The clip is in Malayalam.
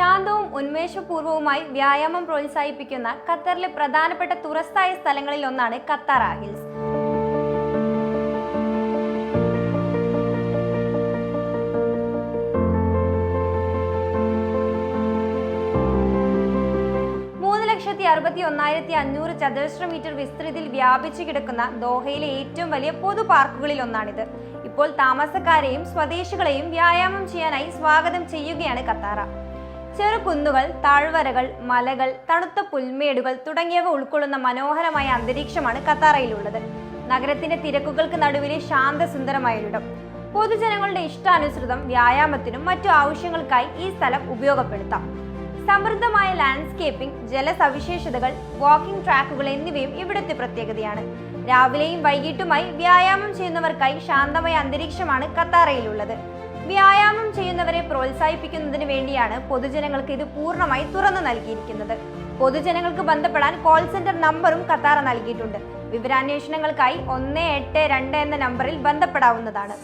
ശാന്തവും ഉന്മേഷപൂർവവുമായി വ്യായാമം പ്രോത്സാഹിപ്പിക്കുന്ന ഖത്തറിലെ പ്രധാനപ്പെട്ട തുറസ്തായ സ്ഥലങ്ങളിൽ ഒന്നാണ് ഖത്തറ ഹിൽസ്. അറുപത്തി ഒന്നായിരത്തി അഞ്ഞൂറ് ചതുരശ്ര മീറ്റർ വിസ്തൃതിയിൽ വ്യാപിച്ചു കിടക്കുന്ന ദോഹയിലെ ഏറ്റവും വലിയ പൊതു പാർക്കുകളിൽ ഒന്നാണിത്. ഇപ്പോൾ താമസക്കാരെയും സ്വദേശികളെയും വ്യായാമം ചെയ്യാനായി സ്വാഗതം ചെയ്യുകയാണ് ഖത്താറ ചെറുകുന്നുകൾ താഴ്വരകൾ മലകൾ തണുത്ത പുൽമേടുകൾ തുടങ്ങിയവ ഉൾക്കൊള്ളുന്ന മനോഹരമായ അന്തരീക്ഷമാണ് കത്താറയിലുള്ളത്. നഗരത്തിന്റെ തിരക്കുകൾക്ക് നടുവിലെ ശാന്തസുന്ദരമായൊരിടം പൊതുജനങ്ങളുടെ ഇഷ്ടാനുസൃതം വ്യായാമത്തിനും മറ്റു ആവശ്യങ്ങൾക്കായി ഈ സ്ഥലം ഉപയോഗപ്പെടുത്താം. സമൃദ്ധമായ ലാൻഡ്സ്കേപ്പിംഗ് ജലസവിശേഷതകൾ വാക്കിംഗ് ട്രാക്കുകൾ എന്നിവയും ഇവിടുത്തെ പ്രത്യേകതയാണ്. രാവിലെയും വൈകിട്ടുമായി വ്യായാമം ചെയ്യുന്നവർക്കായി ശാന്തമായ അന്തരീക്ഷമാണ് ഖത്താറയിലുള്ളത് വ്യായാമം ചെയ്യുന്നവരെ പ്രോത്സാഹിപ്പിക്കുന്നതിന് വേണ്ടിയാണ് പൊതുജനങ്ങൾക്ക് ഇത് പൂർണമായി തുറന്നു നൽകിയിരിക്കുന്നത്. പൊതുജനങ്ങൾക്ക് ബന്ധപ്പെടാൻ കോൾ സെന്റർ നമ്പറും ഖത്താറ നൽകിയിട്ടുണ്ട്. വിവരാന്വേഷണങ്ങൾക്കായി ഒന്ന് എട്ട് രണ്ട് എന്ന നമ്പറിൽ ബന്ധപ്പെടാവുന്നതാണ്.